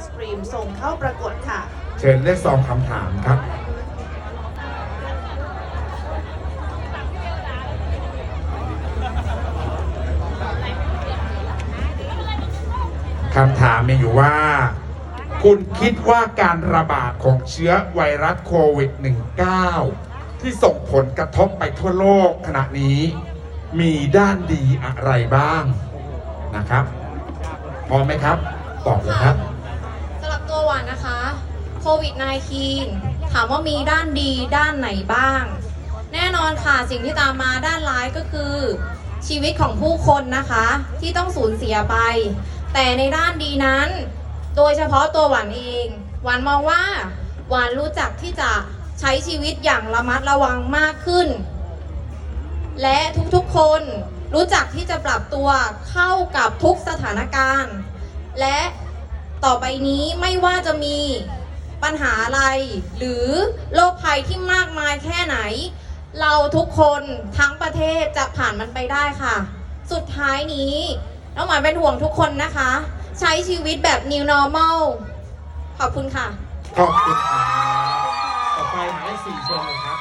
ศครีมส่งเข้าประกวดค่ะ เชิญเลขซองคำถามครับ คำถามมีอยู่ว่า คุณคิดว่าการระบาดของเชื้อไวรัสโควิด -19 ที่ส่งผลกระทบไปทั่วโลกขณะนี้ มีด้านดีอะไรบ้างนะครับ พร้อมไหมครับ ตอบเลยครับ สำหรับตัวหวานนะคะ โควิด -19 ถามว่ามีด้านดีด้านไหนบ้าง แน่นอนค่ะสิ่งที่ตามมาด้านร้ายก็คือ ชีวิตของผู้คนนะคะ ที่ต้องสูญเสียไป แต่ในด้านดีนั้น โดยเฉพาะตัวหวานเองหวานมองว่าหวานรู้จักที่จะใช้ชีวิตอย่างระมัดระวังมากขึ้น และทุกๆคนรู้จักที่จะปรับตัวเข้ากับทุกสถานการณ์ และต่อไปนี้ไม่ว่าจะมี ปัญหาอะไร หรือโรคภัยที่มากมายแค่ไหน เราทุกคนทั้งประเทศจะผ่านมันไปได้ค่ะ สุดท้ายนี้น้องหมายเป็นห่วงทุกคนนะคะ ใช้ชีวิตแบบ new normal ขอบคุณค่ะ ขอบคุณครับต่อไปหมายเลขสี่เชิญเลยครับ